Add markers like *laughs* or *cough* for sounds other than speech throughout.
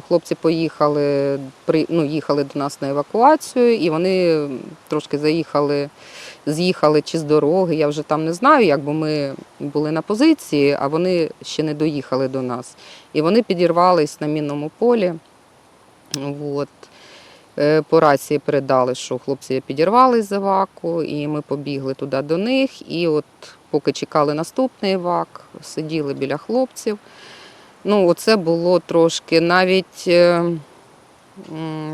Хлопці поїхали, ну, їхали до нас на евакуацію, і вони трошки заїхали, з'їхали чи з дороги. Я вже там не знаю, як бо ми були на позиції, а вони ще не доїхали до нас. І вони підірвались на мінному полі. От. Е, По рації передали, що хлопці підірвались з еваку, і ми побігли туди до них. І от поки чекали наступний евак, сиділи біля хлопців. Ну, оце було трошки навіть, е,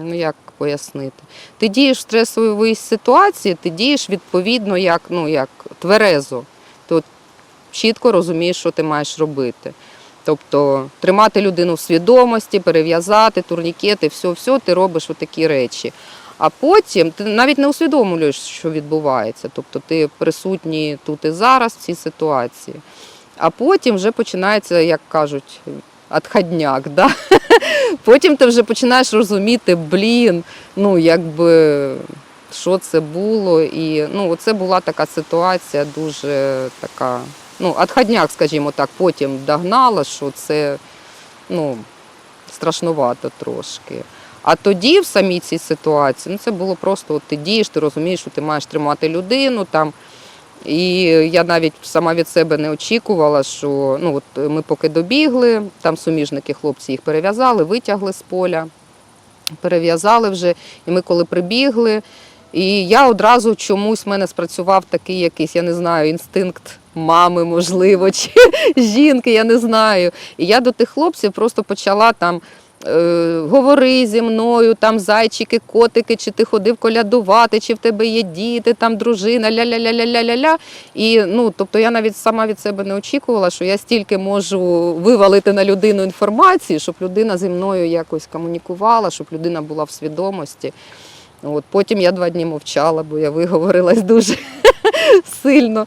ну як пояснити, ти дієш в стресовій ситуації, ти дієш відповідно як, ну, як тверезо. Ти чітко розумієш, що ти маєш робити. Тобто тримати людину в свідомості, перев'язати, турнікети, все-все, ти робиш такі речі. А потім ти навіть не усвідомлюєш, що відбувається. Тобто ти присутній тут і зараз в цій ситуації. А потім вже починається, як кажуть, отходняк. Да? *laughs* Потім ти вже починаєш розуміти, блін, ну якби що це було. І ну, це була така ситуація дуже така. Ну, отходняк, скажімо так, потім догнала, що це ну, страшнувато трошки. А тоді, в самій цій ситуації, ну це було просто от ти дієш, ти розумієш, що ти маєш тримати людину там. І я навіть сама від себе не очікувала, що ну, от ми поки добігли, там суміжники хлопці їх перев'язали, витягли з поля, перев'язали вже. І ми коли прибігли, і я одразу чомусь в мене спрацював такий якийсь, я не знаю, інстинкт мами, можливо, *laughs* чи жінки, я не знаю. І я до тих хлопців просто почала там. Е, Говори зі мною, там зайчики, котики, чи ти ходив колядувати, чи в тебе є діти, там дружина, ля-ля-ля-ля-ля-ля-ля. І ну, тобто я навіть сама від себе не очікувала, що я стільки можу вивалити на людину інформації, щоб людина зі мною якось комунікувала, щоб людина була в свідомості. От, потім я два дні мовчала, бо я виговорилась дуже *laughs* сильно.